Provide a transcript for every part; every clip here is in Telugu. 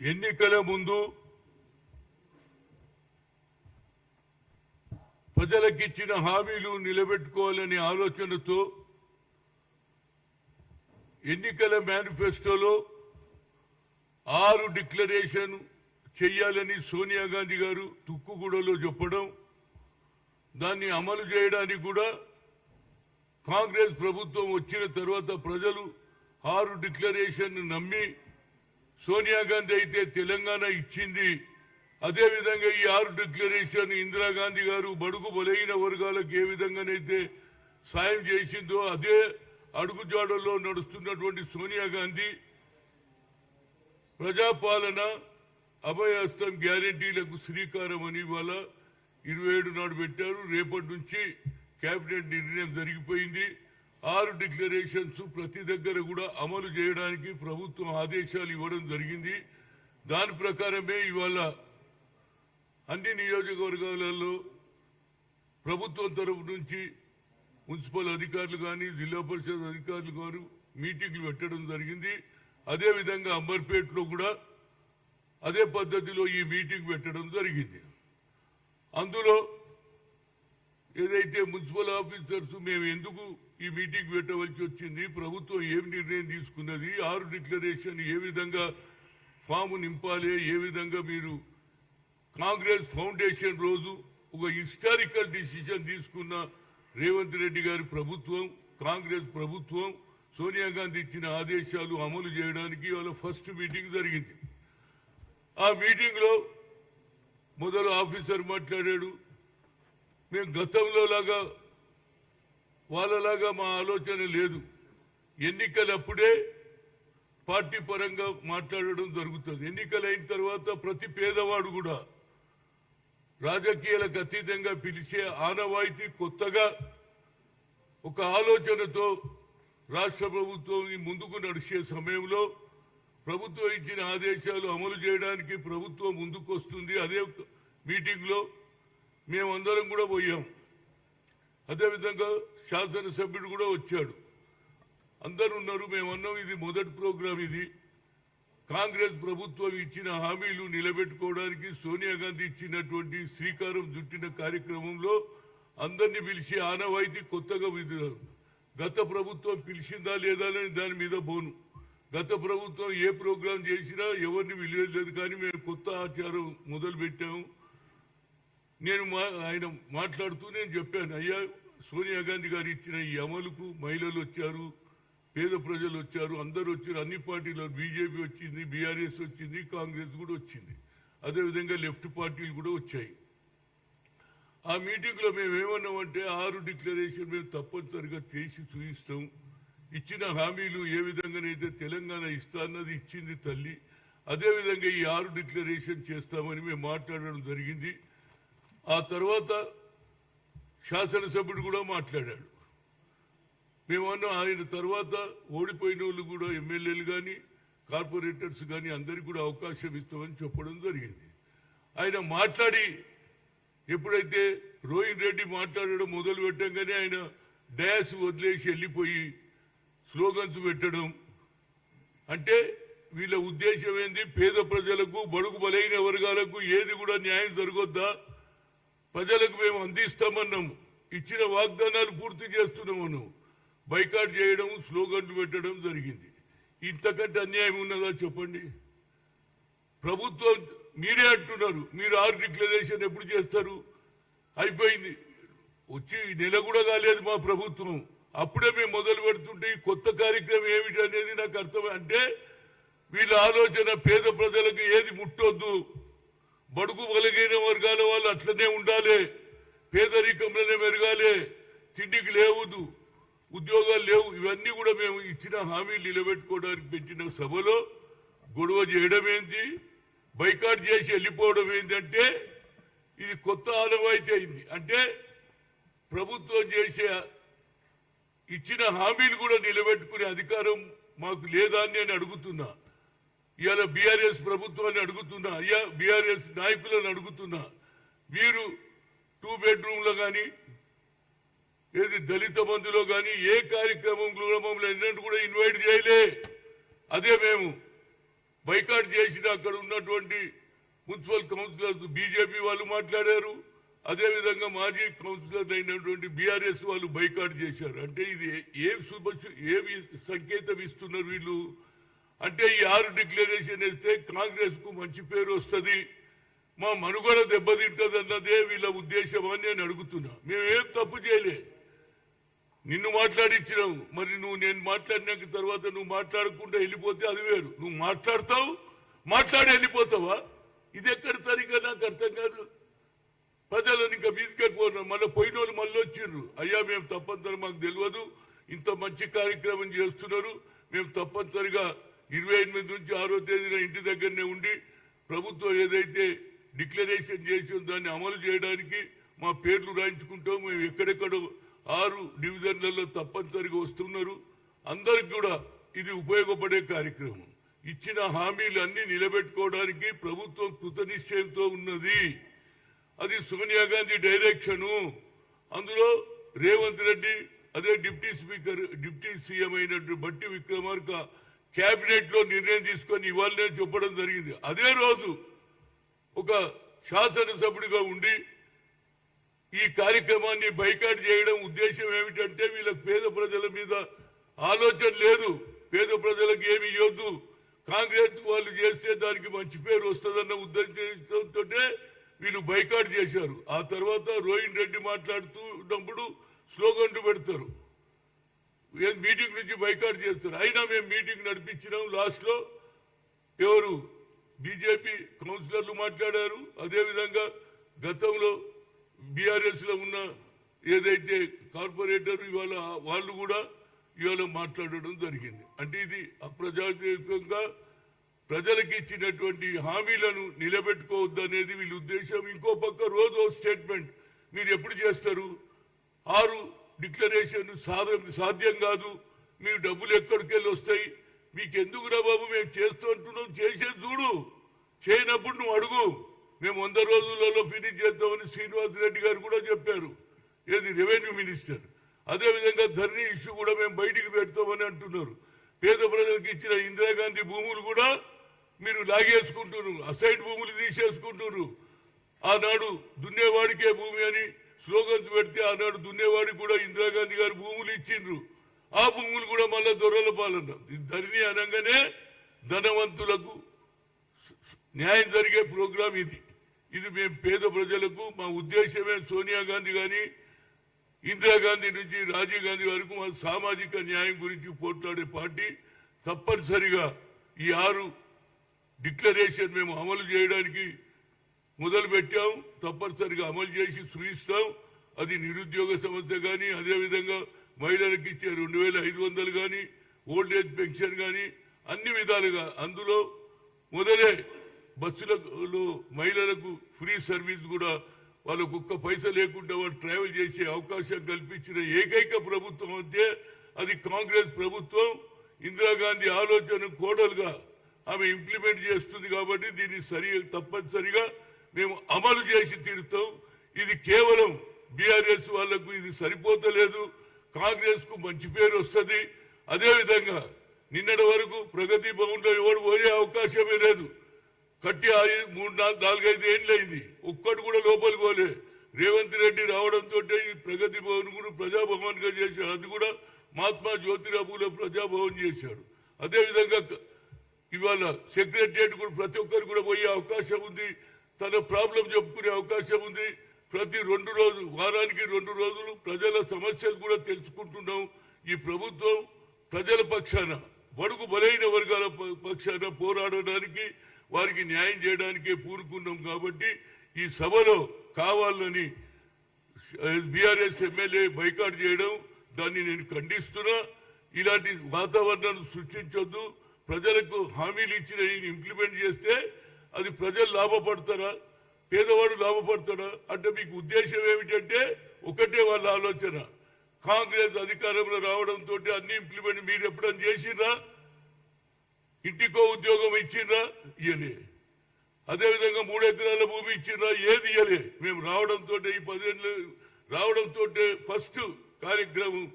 ఎన్నికల ముందు ప్రజలకిచ్చిన హామీలు నిలబెట్టుకోవాలనే ఆలోచనతో ఎన్నికల మేనిఫెస్టోలో ఆరు డిక్లరేషన్ చెయ్యాలని సోనియా గాంధీ గారు తుక్కుగూడలో చెప్పడం దాన్ని అమలు చేయడానికి కూడా కాంగ్రెస్ ప్రభుత్వం వచ్చిన తర్వాత ప్రజలు ఆరు డిక్లరేషన్ నమ్మి సోనియా గాంధీ అయితే తెలంగాణ ఇచ్చింది. అదేవిధంగా ఈ ఆరు డిక్లరేషన్ ఇందిరాగాంధీ గారు బడుగు బలైన వర్గాలకు ఏ విధంగానైతే సాయం చేసిందో అదే అడుగుజాడల్లో నడుస్తున్నటువంటి సోనియా గాంధీ ప్రజాపాలన అభయహస్తం గ్యారంటీలకు శ్రీకారం అని ఇవాళ ఇరవై ఏడు నాడు పెట్టారు. రేపటి నుంచి కేబినెట్ నిర్ణయం జరిగిపోయింది. ఆరు డిక్లరేషన్స్ ప్రతి దగ్గర కూడా అమలు చేయడానికి ప్రభుత్వం ఆదేశాలు ఇవ్వడం జరిగింది. దాని ప్రకారమే ఇవాళ అన్ని నియోజకవర్గాలలో ప్రభుత్వం తరఫు నుంచి మున్సిపల్ అధికారులు కానీ జిల్లా పరిషత్ అధికారులు గారు మీటింగ్లు పెట్టడం జరిగింది. అదే విధంగా అంబర్పేటలో కూడా అదే పద్ధతిలో ఈ మీటింగ్ పెట్టడం జరిగింది. అందులో ఏదైతే మున్సిపల్ ఆఫీసర్స్ మేము ఎందుకు ఈ మీటింగ్ పెట్టవలసి వచ్చింది. ప్రభుత్వం ఏం నిర్ణయం తీసుకున్నది? ఆరు డిక్లరేషన్ ఏ విధంగా ఫామ్ నింపాలి? ఏ విధంగా మీరు కాంగ్రెస్ ఫౌండేషన్ రోజు ఒక హిస్టారికల్ డిసిషన్ తీసుకున్న రేవంత్ రెడ్డి గారి ప్రభుత్వం కాంగ్రెస్ ప్రభుత్వం సోనియా గాంధీ ఇచ్చిన ఆదేశాలు అమలు చేయడానికి వాళ్ళ ఫస్ట్ మీటింగ్ జరిగింది. ఆ మీటింగ్లో మొదలు ఆఫీసర్ మాట్లాడాడు. మేము గతంలో లాగా వాళ్ళలాగా మా ఆలోచన లేదు. ఎన్నికలప్పుడే పార్టీ పరంగా మాట్లాడడం జరుగుతుంది. ఎన్నికలైన తర్వాత ప్రతి పేదవాడు కూడా రాజకీయాలకు అతీతంగా పిలిచే ఆనవాయితీ కొత్తగా ఒక ఆలోచనతో రాష్ట్ర ప్రభుత్వం ముందుకు నడిచే సమయంలో ప్రభుత్వం ఇచ్చిన ఆదేశాలు అమలు చేయడానికి ప్రభుత్వం ముందుకు వస్తుంది అదే మీటింగ్లో మేమందరం కూడా పోయాం. అదేవిధంగా శాసనసభ్యుడు కూడా వచ్చాడు. అందరు ఉన్నారు మేమన్నాం ఇది మొదటి ప్రోగ్రాం ఇది. కాంగ్రెస్ ప్రభుత్వం ఇచ్చిన హామీలు నిలబెట్టుకోవడానికి సోనియా గాంధీ ఇచ్చినటువంటి శ్రీకారం చుట్టిన కార్యక్రమంలో అందరినీ పిలిచి ఆనవాయితీ కొత్తగా విధులు గత ప్రభుత్వం పిలిచిందా లేదా అని దాని మీద పోను గత ప్రభుత్వం ఏ ప్రోగ్రాం చేసినా ఎవరిని విలువలేదు కానీ మేము కొత్త ఆచారం మొదలు పెట్టాము నేను మా- ఆయన మాట్లాడుతూ నేను చెప్పాను అయ్యా సోనియా గాంధీ గారు ఇచ్చిన ఈ అమలుకు మహిళలు వచ్చారు పేద ప్రజలు వచ్చారు అందరూ వచ్చారు అన్ని పార్టీలు బీజేపీ వచ్చింది బీఆర్ఎస్ వచ్చింది కాంగ్రెస్ కూడా వచ్చింది. అదేవిధంగా లెఫ్ట్ పార్టీలు కూడా వచ్చాయి. ఆ మీటింగ్లో మేము ఏమన్నామంటే ఆరు డిక్లరేషన్ మేము తప్పనిసరిగా చేసి చూపిస్తాం ఇచ్చిన హామీలు ఏ విధంగానైతే తెలంగాణ ఇస్తా అన్నది ఇచ్చింది తల్లి. అదేవిధంగా ఈ ఆరు డిక్లరేషన్ చేస్తామని మేము మాట్లాడడం జరిగింది. ఆ తర్వాత శాసనసభ్యుడు కూడా మాట్లాడాడు. మేమన్నా ఆయన తర్వాత ఓడిపోయిన వాళ్ళు కూడా ఎమ్మెల్యేలు కానీ కార్పొరేటర్స్ కానీ అందరికీ కూడా అవకాశం ఇస్తామని చెప్పడం జరిగింది. ఆయన మాట్లాడి ఎప్పుడైతే రోహిన్ రెడ్డి మాట్లాడడం మొదలు పెట్టంగానే ఆయన డయాస్ వదిలేసి వెళ్ళిపోయి స్లోగన్స్ పెట్టడం. అంటే వీళ్ళ ఉద్దేశం ఏంది? పేద ప్రజలకు బడుగు బలైన వర్గాలకు ఏది కూడా న్యాయం జరగొద్దా? ప్రజలకు మేము అందిస్తామన్నాము ఇచ్చిన వాగ్దానాలు పూర్తి చేస్తున్నామను బైకాట్ చేయడం స్లోగన్లు పెట్టడం జరిగింది. ఇంతకంటే అన్యాయం ఉన్నదా చెప్పండి? ప్రభుత్వం మీరే అంటున్నారు. మీరు ఆరు డిక్లరేషన్ ఎప్పుడు చేస్తారు? అయిపోయింది. వచ్చి నెల కూడా కాలేదు మా ప్రభుత్వం. అప్పుడే మేము మొదలు పెడుతుంటే ఈ కొత్త కార్యక్రమం ఏమిటి అనేది నాకు అర్థం అంటే వీళ్ళ ఆలోచన పేద ప్రజలకు ఏది ముట్టొద్దు. బడుగు బలగైన వర్గాల వాళ్ళు అట్లనే ఉండాలి. పేదరికంలోనే పెరగాలి తిండికి లేవదు ఉద్యోగాలు లేవు. ఇవన్నీ కూడా మేము ఇచ్చిన హామీలు నిలబెట్టుకోవడానికి పెట్టిన సభలో గొడవ చేయడం ఏంటి? బైకాట్ చేసి వెళ్ళిపోవడం ఏంటంటే ఇది కొత్త ఆనవాయితీ అయింది. అంటే ప్రభుత్వం చేసే ఇచ్చిన హామీలు కూడా నిలబెట్టుకునే అధికారం మాకు లేదా అని నేను అడుగుతున్నా. ఇవాళ బీఆర్ఎస్ ప్రభుత్వాన్ని అడుగుతున్నా అయ్యా బీఆర్ఎస్ నాయకులను అడుగుతున్నా మీరు టూ బెడ్రూమ్లో కానీ ఏది దళిత బంధులో కానీ ఏ కార్యక్రమం మమ్మల్ని ఎన్నట్టు కూడా ఇన్వైట్ చేయలే. అదే మేము బైకాట్ చేసిన అక్కడ ఉన్నటువంటి మున్సిపల్ కౌన్సిలర్స్ బీజేపీ వాళ్ళు మాట్లాడారు. అదేవిధంగా మాజీ కౌన్సిలర్ అయినటువంటి బీఆర్ఎస్ వాళ్ళు బైకాట్ చేశారు. అంటే ఇది ఏ శుభ ఏమి సంకేతం ఇస్తున్నారు వీళ్ళు? అంటే ఈ ఆరు డిక్లరేషన్ వేస్తే కాంగ్రెస్కు మంచి పేరు వస్తుంది. మా మనుగడ దెబ్బతింటది అన్నదే వీళ్ళ ఉద్దేశం అని నేను అడుగుతున్నా. మేమేం తప్పు చేయలే. నిన్ను మాట్లాడించినావు మరి నువ్వు నేను మాట్లాడినాక తర్వాత నువ్వు మాట్లాడకుండా వెళ్ళిపోతే అది వేరు. నువ్వు మాట్లాడతావు మాట్లాడి వెళ్ళిపోతావా? ఇది ఎక్కడ సరిగ్గా నాకు అర్థం కాదు. ప్రజలను ఇంకా తీసుకెళ్ళిపోయినాం మళ్ళీ పోయిన వాళ్ళు మళ్ళీ వచ్చిండ్రు అయ్యా మేము తప్పనిసరి మాకు తెలియదు ఇంత మంచి కార్యక్రమం చేస్తున్నారు. మేము తప్పనిసరిగా ఇరవై ఎనిమిది నుంచి ఆరో తేదీన ఇంటి దగ్గరనే ఉండి ప్రభుత్వం ఏదైతే డిక్లరేషన్ చేసి దాన్ని అమలు చేయడానికి మా పేర్లు రాయించుకుంటాం మేము ఎక్కడెక్కడో ఆరు డివిజన్లలో తప్పనిసరిగా వస్తున్నారు. అందరికి కూడా ఇది ఉపయోగపడే కార్యక్రమం. ఇచ్చిన హామీలు అన్ని నిలబెట్టుకోవడానికి ప్రభుత్వం కృతనిశ్చయంతో ఉన్నది. అది సోనియా గాంధీ డైరెక్షను. అందులో రేవంత్ రెడ్డి అదే డిప్యూటీ స్పీకర్ డిప్యూటీ సీఎం అయినట్టు బట్టి విక్రమార్క కేబినెట్లో నిర్ణయం తీసుకొని ఇవాళనే చెప్పడం జరిగింది. అదే రోజు ఒక శాసనసభ్యుడిగా ఉండి ఈ కార్యక్రమాన్ని బైకాట్ చేయడం ఉద్దేశం ఏమిటంటే వీళ్ళకి పేద ప్రజల మీద ఆలోచన లేదు. పేద ప్రజలకు ఏమి ఇవ్వద్దు. కాంగ్రెస్ వాళ్ళు చేస్తే దానికి మంచి పేరు వస్తుందన్న ఉద్దేశంతో వీళ్ళు బైకాట్ చేశారు. ఆ తర్వాత రోహిన్ రెడ్డి మాట్లాడుతూ ఉన్నప్పుడు స్లోగన్లు పెడతారు. మీటింగ్ నుంచి బైకాట్ చేస్తారు? అయినా మేము మీటింగ్ నడిపించినాం లాస్ట్లో. ఎవరు? బీజేపీ కౌన్సిలర్లు మాట్లాడారు. అదేవిధంగా గతంలో బీఆర్ఎస్లో ఉన్న ఏదైతే కార్పొరేటర్ ఇవాళ వాళ్ళు కూడా ఇవాళ మాట్లాడడం జరిగింది. అంటే ఇది అప్రజాతంగా ప్రజలకు ఇచ్చినటువంటి హామీలను నిలబెట్టుకోవద్దు అనేది వీళ్ళ ఉద్దేశం. ఇంకో పక్క రోజు ఓ స్టేట్మెంట్ మీరు ఎప్పుడు చేస్తారు? ఆరు డిక్లరేషన్ సాధ్యం కాదు. మీరు డబ్బులు ఎక్కడికి వెళ్ళి వస్తాయి? మీకు ఎందుకురా బాబు? మేము చేస్తూ అంటున్నాం చేసేది చూడు. చేయనప్పుడు నువ్వు అడుగు. మేము వంద రోజులలో ఫినిష్ చేద్దామని శ్రీనివాస్ రెడ్డి గారు కూడా చెప్పారు. ఏది? Revenue minister. అదేవిధంగా ధరణి ఇష్యూ కూడా మేము బయటికి పెడతామని అంటున్నారు. పేద ప్రజలకు ఇచ్చిన ఇందిరాగాంధీ భూములు కూడా మీరు లాగేసుకుంటున్నారు. అసైడ్ భూములు తీసేసుకుంటున్నారు. ఆనాడు దున్నేవాడికే భూమి అని స్లోగన్స్ పెడితే ఆనాడు దున్నేవాడికి కూడా ఇందిరాగాంధీ గారు భూములు ఇచ్చిండ్రు. ఆ భూములు కూడా మళ్ళా దొరల పాలన. ధరణి అనగానే ధనవంతులకు న్యాయం జరిగే ప్రోగ్రాం ఇది. ఇది మేము పేద ప్రజలకు మా ఉద్దేశమే సోనియా గాంధీ గాని ఇందిరాగాంధీ నుంచి రాజీవ్ గాంధీ వరకు మా సామాజిక న్యాయం గురించి పోట్లాడే పార్టీ తప్పనిసరిగా ఈ ఆరు డిక్లరేషన్ మేము అమలు చేయడానికి మొదలు పెట్టాం తప్పనిసరిగా అమలు చేసి చూపిస్తాం అది నిరుద్యోగ సమస్య కానీ అదేవిధంగా మహిళలకు ఇచ్చే రెండు వేల ఐదు వందలు కానీ ఓల్డ్ ఏజ్ పెన్షన్ కానీ అన్ని విధాలుగా అందులో మొదలే బస్సులలో మహిళలకు ఫ్రీ సర్వీస్ కూడా వాళ్ళకు ఒక్క పైస లేకుండా వాళ్ళు ట్రావెల్ చేసే అవకాశం కల్పించిన ఏకైక ప్రభుత్వం అంటే అది కాంగ్రెస్ ప్రభుత్వం. ఇందిరాగాంధీ ఆలోచన కోడలుగా ఆమె ఇంప్లిమెంట్ చేస్తుంది కాబట్టి దీన్ని సరి తప్పనిసరిగా మేము అమలు చేసి తీరుతాం. ఇది కేవలం బీఆర్ఎస్ వాళ్ళకు ఇది సరిపోతలేదు. కాంగ్రెస్కు మంచి పేరు వస్తుంది. అదేవిధంగా నిన్నటి వరకు ప్రగతి భవన్లో ఎవరు పోయే అవకాశమే లేదు. కట్టి మూడు నాలుగు నాలుగైదు ఏళ్ళు అయింది ఒక్కటి కూడా లోపలికి పోలే. రేవంత్ రెడ్డి రావడంతో ఈ ప్రగతి భవన్ కూడా ప్రజాభవన్గా చేశాడు. అది కూడా మహాత్మా జ్యోతిరాబులో ప్రజాభవన్ చేశాడు. అదేవిధంగా ఇవాళ సెక్రటరియట్ కూడా ప్రతి ఒక్కరు కూడా పోయే అవకాశం ఉంది. తన ప్రాబ్లం చెప్పుకునే అవకాశం ఉంది. ప్రతి రెండు రోజులు వారానికి రెండు రోజులు ప్రజల సమస్యలు కూడా తెలుసుకుంటున్నాం. ఈ ప్రభుత్వం ప్రజల పక్షాన బడుగు బలైన వర్గాల ప- పక్షాన పోరాడడానికి వారికి న్యాయం చేయడానికే పూనుకున్నాం కాబట్టి ఈ సభలో కావాలని బీఆర్ఎస్ ఎమ్మెల్యే బైకాట్ చేయడం దాన్ని నేను ఖండిస్తున్నా. ఇలాంటి వాతావరణాన్ని సృష్టించొద్దు. ప్రజలకు హామీలు ఇచ్చిన ఇంప్లిమెంట్ చేస్తే అది ప్రజలు లాభపడతారా? పేదవాడు లాభపడతాడా? అంటే మీకు ఉద్దేశం ఏమిటంటే ఒకటే వాళ్ళ ఆలోచన. కాంగ్రెస్ అధికారంలో రావడంతో అన్ని ఇంప్లిమెంట్ మీరు ఎప్పుడైనా చేసినా ఇంటికో ఉద్యోగం ఇచ్చిండ్రా ఇయ్యలే. అదేవిధంగా మూడు ఎకరాల భూమి ఇచ్చిండ్రా ఏది ఇయ్యలే. మేము రావడంతో ఈ పదేళ్ళు రావడంతో ఫస్ట్ కార్యక్రమం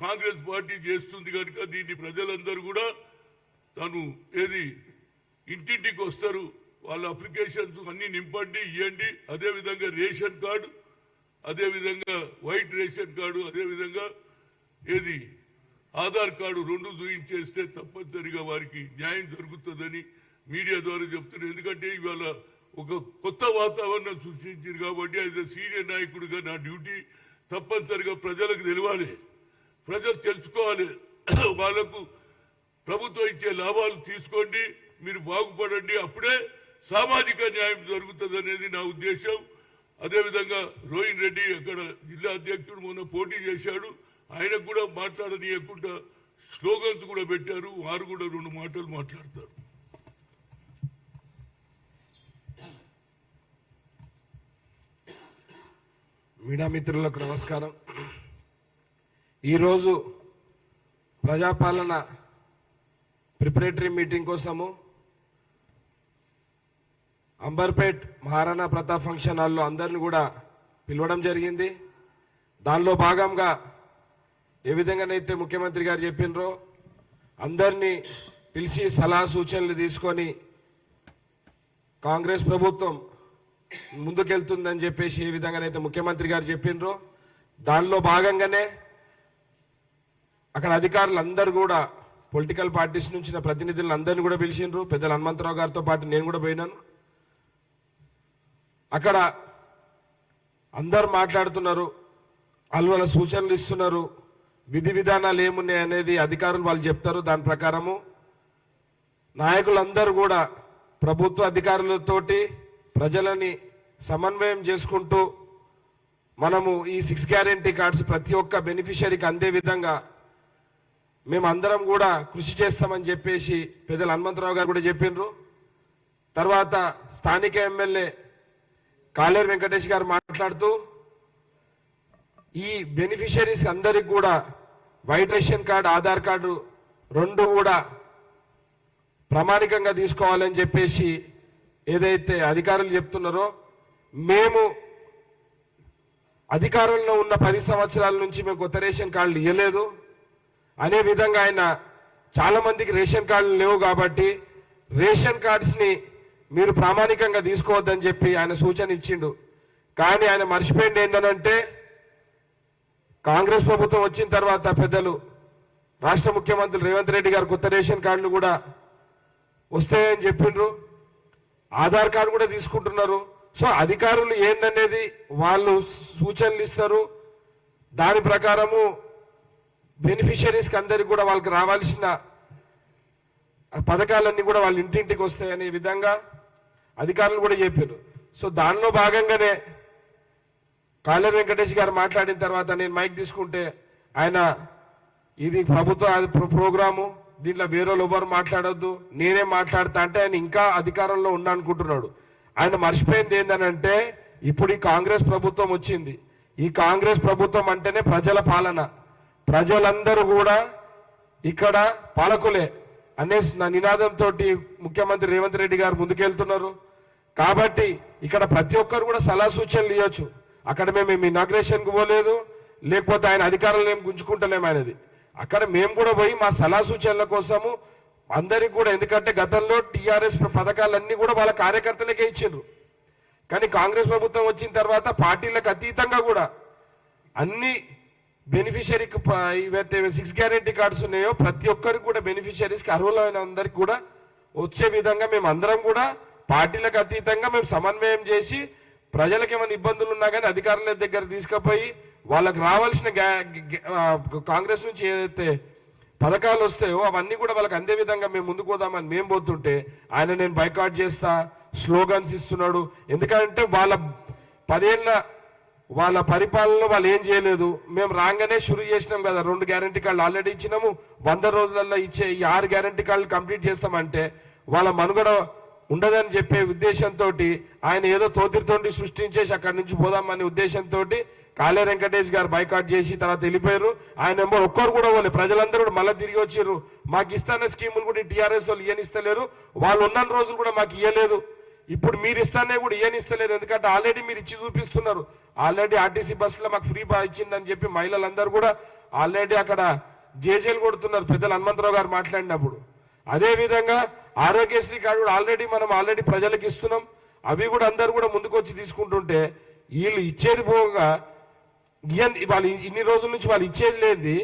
కాంగ్రెస్ పార్టీ చేస్తుంది కనుక దీన్ని ప్రజలందరూ కూడా తను ఏది ఇంటింటికి వస్తారు. వాళ్ళ అప్లికేషన్స్ అన్ని నింపండి ఇవ్వండి అదేవిధంగా రేషన్ కార్డు అదే విధంగా వైట్ రేషన్ కార్డు అదే విధంగా ఏది ఆధార్ కార్డు రెండు చూయించేస్తే తప్పనిసరిగా వారికి న్యాయం జరుగుతుందని మీడియా ద్వారా చెప్తున్నారు. ఎందుకంటే ఇవాళ ఒక కొత్త వాతావరణం సృష్టించారు కాబట్టి యాజ్ సీనియర్ నాయకుడిగా నా డ్యూటీ తప్పనిసరిగా ప్రజలకు తెలియాలి. ప్రజలు తెలుసుకోవాలి. వాళ్ళకు ప్రభుత్వం ఇచ్చే లాభాలు తీసుకోండి. మీరు బాగుపడండి అప్పుడే సామాజిక న్యాయం జరుగుతుంది అనేది నా ఉద్దేశం. అదేవిధంగా రోహిన్ రెడ్డి అక్కడ జిల్లా అధ్యక్షుడు మొన్న పోటీ చేశాడు. ఆయనకు కూడా మాట్లాడనీయకుండా స్లోగన్స్ కూడా పెట్టారు. వారు కూడా రెండు మాటలు మాట్లాడతారు. మీడియా మిత్రులకు నమస్కారం. ఈరోజు ప్రజాపాలన ప్రిపరేటరీ మీటింగ్ కోసము అంబర్పేట్ మహారాణా ప్రతాప్ ఫంక్షన్ హాల్లో అందరిని కూడా పిలవడం జరిగింది. దానిలో భాగంగా ఏ విధంగానైతే ముఖ్యమంత్రి గారు చెప్పినరో అందరినీ పిలిచి సలహా సూచనలు తీసుకొని కాంగ్రెస్ ప్రభుత్వం ముందుకెళ్తుందని చెప్పేసి ఏ విధంగానైతే ముఖ్యమంత్రి గారు చెప్పినరో దానిలో భాగంగానే అక్కడ అధికారులు అందరు కూడా పొలిటికల్ పార్టీస్ నుంచి నా ప్రతినిధులను కూడా పిలిచిండ్రు. పెద్దల హనుమంతరావు గారితో పాటు నేను కూడా పోయినాను. అక్కడ అందరు మాట్లాడుతున్నారు అల్వల సూచనలు ఇస్తున్నారు విధి విధానాలు ఏమున్నాయి అనేది అధికారులు వాళ్ళు చెప్తారు. దాని ప్రకారము నాయకులందరూ కూడా ప్రభుత్వ అధికారులతోటి ప్రజలని సమన్వయం చేసుకుంటూ మనము ఈ సిక్స్ గ్యారెంటీ కార్డ్స్ ప్రతి ఒక్క బెనిఫిషరీకి అందే విధంగా మేము అందరం కూడా కృషి చేస్తామని చెప్పేసి పెద్దలు హనుమంతరావు గారు కూడా చెప్పిండ్రు తర్వాత స్థానిక ఎమ్మెల్యే కాలేరు వెంకటేష్ గారు మాట్లాడుతూ ఈ బెనిఫిషరీస్ అందరికి కూడా white ration card Aadhaar card రెండు కూడా ప్రామాణికంగా తీసుకోవాలని చెప్పేసి ఏదైతే అధికారులు చెప్తున్నారో మేము అధికారంలో ఉన్న పది సంవత్సరాల నుంచి మేము కొత్త రేషన్ కార్డులు ఇవ్వలేదు అనే విధంగా ఆయన చాలా మందికి రేషన్ కార్డులు లేవు కాబట్టి రేషన్ కార్డ్స్ని మీరు ప్రామాణికంగా తీసుకోవద్దని చెప్పి ఆయన సూచన ఇచ్చిండు. కానీ ఆయన మర్చిపోయింది ఏంటనంటే కాంగ్రెస్ ప్రభుత్వం వచ్చిన తర్వాత పెద్దలు రాష్ట్ర ముఖ్యమంత్రి రేవంత్ రెడ్డి గారు కొత్త రేషన్ కార్డులు కూడా వస్తాయని చెప్పిండ్రు. ఆధార్ కార్డు కూడా తీసుకుంటున్నారు. సో అధికారులు ఏందనేది వాళ్ళు సూచనలు ఇస్తారు. దాని ప్రకారము బెనిఫిషరీస్కి అందరికి కూడా వాళ్ళకి రావాల్సిన పథకాలన్నీ కూడా వాళ్ళ ఇంటింటికి వస్తాయనే విధంగా అధికారులు కూడా చెప్పారు సో దానిలో భాగంగానే కాళ్ళ వెంకటేష్ గారు మాట్లాడిన తర్వాత నేను మైక్ తీసుకుంటే ఆయన ఇది ప్రభుత్వ అది ప్రోగ్రాము దీంట్లో వేరే వాళ్ళు ఎవరు మాట్లాడొద్దు నేనే మాట్లాడతా అంటే ఆయన ఇంకా అధికారంలో ఉన్నా అనుకుంటున్నాడు ఆయన మర్చిపోయింది ఏంటనంటే ఇప్పుడు ఈ కాంగ్రెస్ ప్రభుత్వం వచ్చింది. ఈ కాంగ్రెస్ ప్రభుత్వం అంటేనే ప్రజల పాలన. ప్రజలందరూ కూడా ఇక్కడ పాలకులే. అనే నా నినాదంతో ముఖ్యమంత్రి రేవంత్ రెడ్డి గారు ముందుకెళ్తున్నారు. కాబట్టి ఇక్కడ ప్రతి ఒక్కరు కూడా సలహా సూచనలు ఇవ్వచ్చు అక్కడ మేము మేము ఇనాగ్రేషన్కి పోలేదు. లేకపోతే ఆయన అధికారులు ఏం గుంజుకుంటలేము ఆయనది. అక్కడ మేము కూడా పోయి మా సలహా సూచనల కోసము అందరికి కూడా ఎందుకంటే గతంలో టీఆర్ఎస్ పథకాలన్నీ కూడా వాళ్ళ కార్యకర్తలకే ఇచ్చిండ్రు. కానీ కాంగ్రెస్ ప్రభుత్వం వచ్చిన తర్వాత పార్టీలకు అతీతంగా కూడా అన్ని బెనిఫిషరీకి ఇవైతే సిక్స్ గ్యారెంటీ కార్డ్స్ ఉన్నాయో ప్రతి ఒక్కరికి కూడా బెనిఫిషరీస్కి అర్హులైన అందరికి కూడా వచ్చే విధంగా మేము అందరం కూడా పార్టీలకు అతీతంగా మేము సమన్వయం చేసి ప్రజలకు ఏమైనా ఇబ్బందులు ఉన్నా కానీ అధికారుల దగ్గర తీసుకుపోయి వాళ్ళకి రావాల్సిన కాంగ్రెస్ నుంచి ఏదైతే పథకాలు వస్తాయో అవన్నీ కూడా వాళ్ళకి అందే విధంగా మేము ముందుకు పోదామని మేము పోతుంటే ఆయన నేను బైకాట్ చేస్తా స్లోగన్స్ ఇస్తున్నాడు. ఎందుకంటే వాళ్ళ పదేళ్ళ వాళ్ళ పరిపాలనలో వాళ్ళు ఏం చేయలేదు. మేము రాగానే షురు చేసినాం కదా రెండు గ్యారంటీ కార్డులు ఆల్రెడీ ఇచ్చినాము. వంద రోజులలో ఇచ్చే ఈ ఆరు గ్యారంటీ కార్డులు కంప్లీట్ చేస్తామంటే వాళ్ళ మనుగడ ఉండదని చెప్పే ఉద్దేశంతో ఆయన ఏదో తోతిరితోటి సృష్టించేసి అక్కడి నుంచి పోదామనే ఉద్దేశంతో కాళే వెంకటేష్ గారు బైకాట్ చేసి తర్వాత వెళ్ళిపోయారు. ఆయన ఏమో ఒక్కరు కూడా పోలే. ప్రజలందరూ కూడా మళ్ళీ తిరిగి వచ్చారు మాకు ఇస్తాన స్కీములు కూడా టీఆర్ఎస్ వాళ్ళు ఇయనిస్తలేరు వాళ్ళు ఉన్న రోజులు కూడా మాకు ఇయ్యలేదు. ఇప్పుడు మీరు ఇస్తానే కూడా ఇయ్యనిస్తలేరు ఎందుకంటే ఆల్రెడీ మీరు ఇచ్చి చూపిస్తున్నారు. ఆల్రెడీ ఆర్టీసీ బస్సులో మాకు ఫ్రీ బా ఇచ్చిందని చెప్పి మహిళలందరూ కూడా ఆల్రెడీ అక్కడ జేజేలు కొడుతున్నారు. పెద్దలు హనుమంతరావు గారు మాట్లాడినప్పుడు. అదేవిధంగా ఆరోగ్యశ్రీ కార్డు కూడా ఆల్రెడీ మనం ఆల్రెడీ ప్రజలకు ఇస్తున్నాం. అవి కూడా అందరు కూడా ముందుకు వచ్చి తీసుకుంటుంటే వీళ్ళు ఇచ్చేది పోగా వాళ్ళు ఇన్ని రోజుల నుంచి వాళ్ళు ఇచ్చేది లేనిది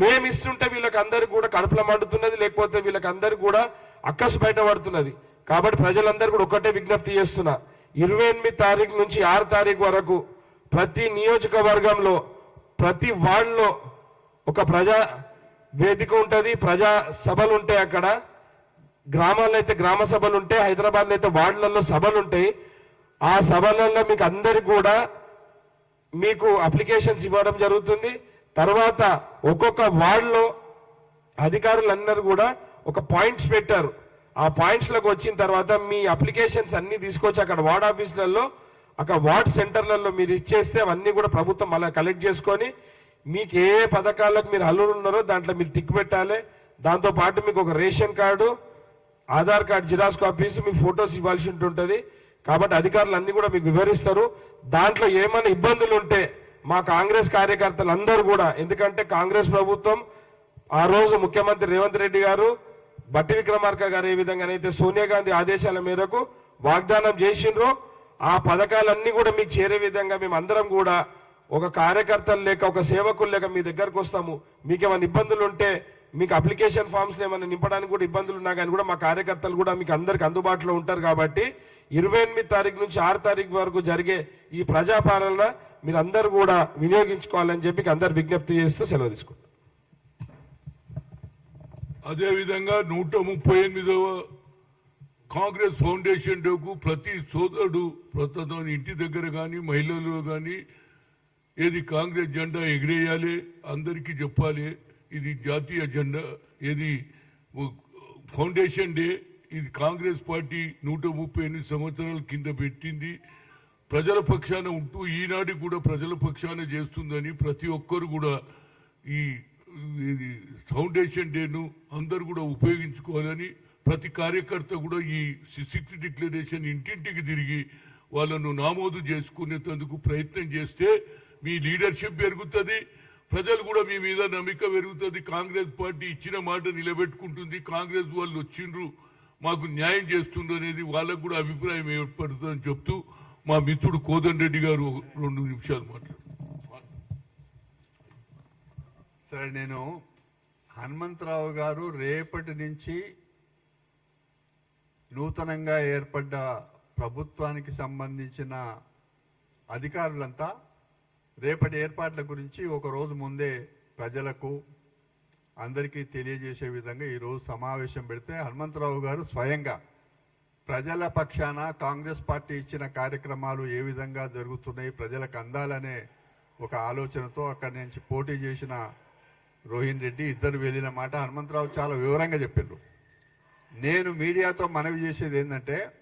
మేము ఇస్తుంటే వీళ్ళకి అందరికి కూడా కడుపులో మండుతున్నది లేకపోతే వీళ్ళకి అందరికి కూడా అక్కసు బయట పడుతున్నది కాబట్టి ప్రజలందరూ కూడా ఒకటే విజ్ఞప్తి చేస్తున్నా. ఇరవై ఎనిమిది తారీఖు నుంచి ఆరు తారీఖు వరకు ప్రతి నియోజకవర్గంలో ప్రతి వార్డులో ఒక ప్రజా వేదిక ఉంటుంది ప్రజా సభలు ఉంటాయి అక్కడ. గ్రామాల్లో అయితే గ్రామ సభలు ఉంటాయి హైదరాబాద్లో అయితే వార్డులలో సభలు ఉంటాయి. ఆ సభలలో మీకు అందరికి కూడా మీకు అప్లికేషన్స్ ఇవ్వడం జరుగుతుంది. తర్వాత ఒక్కొక్క వార్డులో అధికారులందరూ కూడా ఒక పాయింట్స్ పెట్టారు. ఆ పాయింట్స్లోకి వచ్చిన తర్వాత మీ అప్లికేషన్స్ అన్ని తీసుకొచ్చి అక్కడ వార్డ్ ఆఫీసులలో అక్కడ వార్డ్ సెంటర్లలో మీరు ఇచ్చేస్తే అవన్నీ కూడా ప్రభుత్వం అలా కలెక్ట్ చేసుకొని మీకు ఏ పథకాలకు మీరు హల్లులు ఉన్నారో దాంట్లో మీరు టిక్ పెట్టాలి. దాంతో పాటు మీకు ఒక ration card Aadhaar card xerox copies మీ ఫొటోస్ ఇవ్వాల్సి ఉంటుంటుంది. కాబట్టి అధికారులు అన్ని కూడా మీకు వివరిస్తారు. దాంట్లో ఏమైనా ఇబ్బందులు ఉంటే మా కాంగ్రెస్ కార్యకర్తలు అందరూ కూడా ఎందుకంటే కాంగ్రెస్ ప్రభుత్వం ఆ రోజు ముఖ్యమంత్రి రేవంత్ రెడ్డి గారు బట్టి విక్రమార్క గారు ఏ విధంగానైతే సోనియా గాంధీ ఆదేశాల మేరకు వాగ్దానం చేసిండ్రో ఆ పథకాలన్నీ కూడా మీకు చేరే విధంగా మేము అందరం కూడా ఒక కార్యకర్తలు లేక ఒక సేవకులు లేక మీ దగ్గరకు వస్తాము. మీకు ఏమైనా ఇబ్బందులు ఉంటే మీకు అప్లికేషన్ ఫామ్స్ ఏమైనా నింపడానికి కూడా ఇబ్బందులు ఉన్నా కానీ కూడా మా కార్యకర్తలు కూడా మీకు అందరికి అందుబాటులో ఉంటారు కాబట్టి ఇరవై ఎనిమిది తారీఖు నుంచి ఆరు తారీఖు వరకు జరిగే ఈ ప్రజాపాలన మీరు అందరూ కూడా వినియోగించుకోవాలని చెప్పి అందరు విజ్ఞప్తి చేస్తూ సెలవు తీసుకుంటారు అదేవిధంగా నూట ముప్పై ఎనిమిదవ కాంగ్రెస్ ఫౌండేషన్ డేకు ప్రతి సోదరుడు ప్రస్తుతం ఇంటి దగ్గర కానీ మహిళలు కానీ ఏది కాంగ్రెస్ జెండా ఎగిరేయాలి అందరికీ చెప్పాలి ఇది జాతీయ జెండా ఏది ఫౌండేషన్ డే ఇది కాంగ్రెస్ పార్టీ నూట ముప్పై ఎనిమిది సంవత్సరాల కింద పెట్టింది. ప్రజల పక్షాన ఉంటూ ఈనాడు కూడా ప్రజల పక్షాన చేస్తుందని ప్రతి ఒక్కరు కూడా ఈ ఇది ఫౌండేషన్ డేను అందరు కూడా ఉపయోగించుకోవాలని ప్రతి కార్యకర్త కూడా ఈ సిక్స్త్ డిక్లరేషన్ ఇంటింటికి తిరిగి వాళ్ళను నామోదు చేసుకునేందుకు ప్రయత్నం చేస్తే మీ లీడర్షిప్ పెరుగుతుంది. ప్రజలు కూడా మీ మీద నమ్మిక పెరుగుతుంది. కాంగ్రెస్ పార్టీ ఇచ్చిన మాట నిలబెట్టుకుంటుంది. కాంగ్రెస్ వాళ్ళు వచ్చిండ్రు మాకు న్యాయం చేస్తుండ్రు అనేది వాళ్ళకు కూడా అభిప్రాయం ఏర్పడుతుందని చెప్తూ మా మిత్రుడు కోదండ్ రెడ్డి గారు రెండు నిమిషాలు మాట్లాడు సరే నేను హనుమంతరావు గారు రేపటి నుంచి నూతనంగా ఏర్పడ్డ ప్రభుత్వానికి సంబంధించిన అధికారులంతా రేపటి ఏర్పాట్ల గురించి ఒక రోజు ముందే ప్రజలకు అందరికీ తెలియజేసే విధంగా ఈరోజు సమావేశం పెడితే హనుమంతరావు గారు స్వయంగా ప్రజల పక్షాన కాంగ్రెస్ పార్టీ ఇచ్చిన కార్యక్రమాలు ఏ విధంగా జరుగుతున్నాయి ప్రజలకు అందాలనే ఒక ఆలోచనతో అక్కడి నుంచి పోటీ చేసిన రోహిన్ రెడ్డి ఇద్దరు వెళ్ళిన మాట హనుమంతరావు చాలా వివరంగా చెప్పిండ్రు. నేను మీడియాతో మనవి చేసేది ఏంటంటే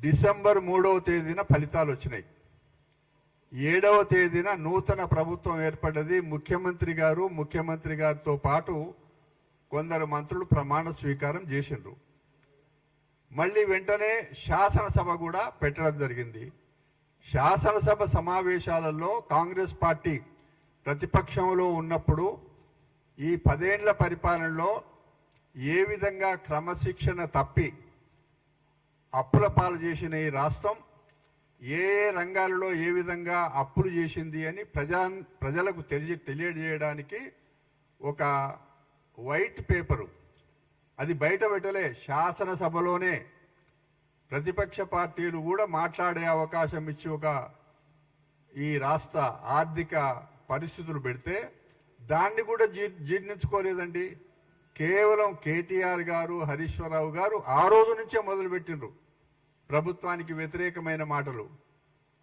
డిసెంబర్ మూడవ తేదీన ఫలితాలు వచ్చినాయి. ఏడవ తేదీన నూతన ప్రభుత్వం ఏర్పడ్డది. ముఖ్యమంత్రి గారు ముఖ్యమంత్రి గారితో పాటు కొందరు మంత్రులు ప్రమాణ స్వీకారం చేసిండ్రు. మళ్ళీ వెంటనే శాసనసభ కూడా పెట్టడం జరిగింది. శాసనసభ సమావేశాలలో కాంగ్రెస్ పార్టీ ప్రతిపక్షంలో ఉన్నప్పుడు ఈ పదేండ్ల పరిపాలనలో ఏ విధంగా క్రమశిక్షణ తప్పి అప్పుల పాలు చేసిన ఈ రాష్ట్రం ఏ ఏ రంగాలలో ఏ విధంగా అప్పులు చేసింది అని ప్రజా ప్రజలకు తెలియ తెలియజేయడానికి ఒక వైట్ పేపరు. అది బయట పెట్టలే శాసనసభలోనే ప్రతిపక్ష పార్టీలు కూడా మాట్లాడే అవకాశం ఇచ్చి ఒక ఈ రాష్ట్ర ఆర్థిక పరిస్థితులు పెడితే దాన్ని కూడా జీ- జీర్ణించుకోలేదండి. కేవలం కేటీఆర్ గారు హరీశ్వరరావు గారు ఆ రోజు నుంచే మొదలుపెట్టిండ్రు ప్రభుత్వానికి వ్యతిరేకమైన మాటలు.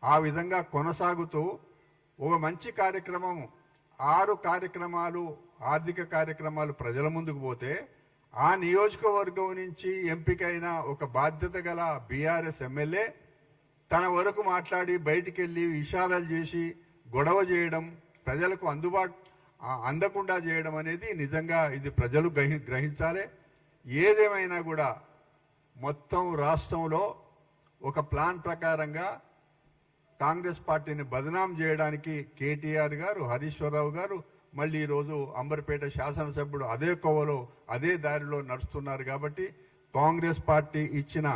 ఆ విధంగా కొనసాగుతూ ఒక మంచి కార్యక్రమం ఆరు కార్యక్రమాలు ఆర్థిక కార్యక్రమాలు ప్రజల ముందుకు పోతే ఆ నియోజకవర్గం నుంచి ఎంపికైన ఒక బాధ్యత గల బీఆర్ఎస్ ఎమ్మెల్యే తన వరకు మాట్లాడి బయటికి వెళ్ళి చేసి గొడవ చేయడం ప్రజలకు అందుబాటు అందకుండా చేయడం అనేది నిజంగా ఇది ప్రజలు గ్రహి గ్రహించాలి. ఏదేమైనా కూడా మొత్తం రాష్ట్రంలో ఒక ప్లాన్ ప్రకారంగా కాంగ్రెస్ పార్టీని బదనాం చేయడానికి కేటీఆర్ గారు హరీశ్వరరావు గారు మళ్ళీ ఈరోజు అంబర్పేట శాసనసభ్యుడు అదే కోవలో అదే దారిలో నడుస్తున్నారు కాబట్టి కాంగ్రెస్ పార్టీ ఇచ్చిన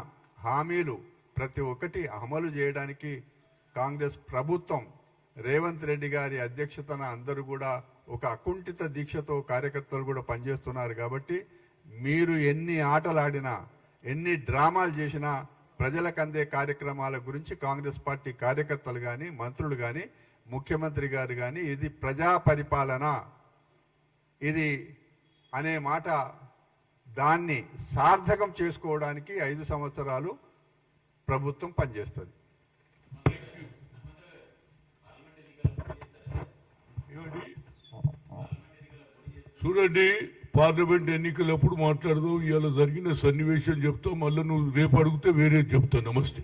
హామీలు ప్రతి ఒక్కటి అమలు చేయడానికి కాంగ్రెస్ ప్రభుత్వం రేవంత్ రెడ్డి గారి అధ్యక్షతన అందరూ కూడా ఒక అకుంఠిత దీక్షతో కార్యకర్తలు కూడా పనిచేస్తున్నారు కాబట్టి మీరు ఎన్ని ఆటలాడినా ఎన్ని డ్రామాలు చేసినా ప్రజలకు అందే కార్యక్రమాల గురించి కాంగ్రెస్ పార్టీ కార్యకర్తలు కానీ మంత్రులు కానీ ముఖ్యమంత్రి గారు కానీ ఇది ప్రజా పరిపాలన. ఇది అనే మాట దాన్ని సార్థకం చేసుకోవడానికి ఐదు సంవత్సరాలు ప్రభుత్వం పనిచేస్తుంది. చూడండి పార్లమెంట్ ఎన్నికలప్పుడు మాట్లాడదాం ఇవాళ జరిగిన సన్నివేశం చెప్తాం మళ్ళీ నువ్వు రేపు అడిగితే వేరే చెప్తావు నమస్తే.